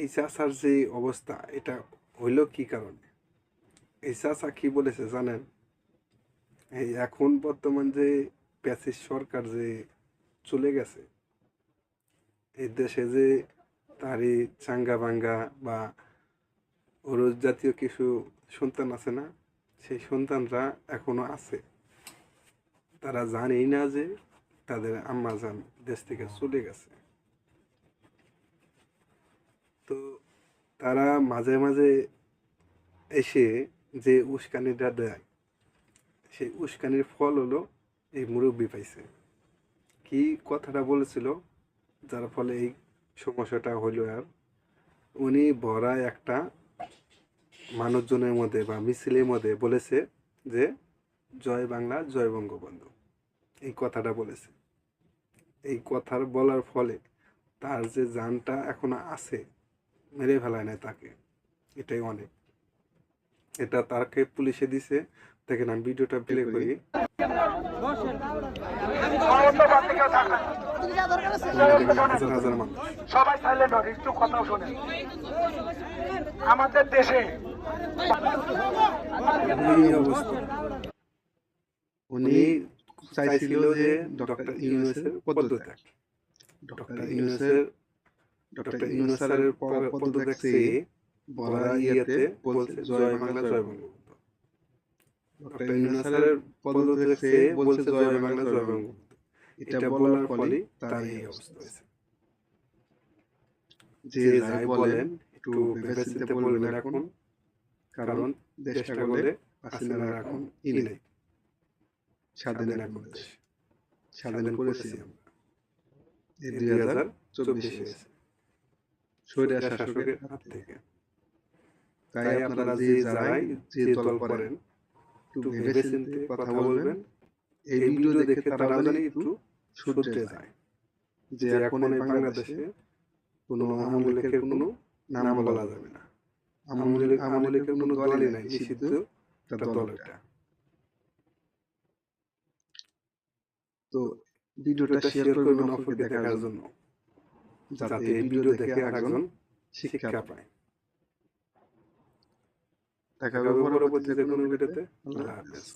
এই চাষার যে অবস্থা, এটা হইল কি কারণে? এই চাষা কি বলেছে জানেন? এই এখন বর্তমান যে প্যাসিস সরকার যে চলে গেছে, এই দেশে যে তারই চাঙ্গা বাঙ্গা বা ওরস জাতীয় কিছু সন্তান আছে না, সেই সন্তানরা এখনও আছে। তারা জানেই না যে তাদের আম্মা যান দেশ থেকে চলে গেছে তো তারা মাঝে মাঝে এসে যে উস্কানিটা দেয়, সেই উস্কানির ফল হলো এই মুরব্বি পাইছে। কি কথাটা বলেছিল? যার ফলে এই সমস্যাটা হলো আর। উনি ভরা একটা মানুষজনের মধ্যে বা মিছিলের মধ্যে বলেছে যে, জয় বাংলা, জয় বঙ্গবন্ধু। এই কথাটা বলেছে। এই কথার বলার ফলে তার যে যানটা এখনও আছে মেরে ফেলায় না তাকে। এটাই অনেক। এটা তাকে পুলিশে দিছে। দেখেন আমি ভিডিওটা প্লে করি। হাজার হাজার মানুষ। সবাই সাইলেন্ট হন একটু কথা শোনেন। আমাদের দেশে অবস্থা। উনি চাইছিল যে ডক্টর ইউনুসের পদত্যাগ। ডক্টর ইউনুসের ডক্টর ইউনুসের পদত্যাগ চেয়ে বলা ইয়েতে বলছে জয় বাংলা জয় বঙ্গবন্ধু ডক্টর ইউনুসের পদত্যাগ চেয়ে বলছে জয় বাংলা জয় বঙ্গবন্ধু এটা বলার ফলে তার এই অবস্থা হয়েছে। যে যাই বলেন একটু ভেবে বলবেন এখন কারণ দেশটা বলে হাসিনার এখন ই নেই। স্বাধীন এখন স্বাধীন করেছি আমরা। দুই হাজার চব্বিশে হয়েছে শাসকের হাত থেকে। তাই আপনারা যে যারাই যে দল করেন একটু ভেবে চিন্তে কথা বলবেন। এই ভিডিও দেখে তারা জানি একটু শুধরে যায় যে এখন এই বাংলাদেশে কোনো আওয়ামী কোনো নাম বলা যাবে না। কোনো দলই নাই নিষিদ্ধ তো ভিডিওটা শেয়ার করবেন অপরকে দেখার জন্য। যাতে এই ভিডিও দেখে একজন শিক্ষা পায়। দেখা হবে পরবর্তীতে কোনো ভিডিওতে। আল্লাহ হাফেজ।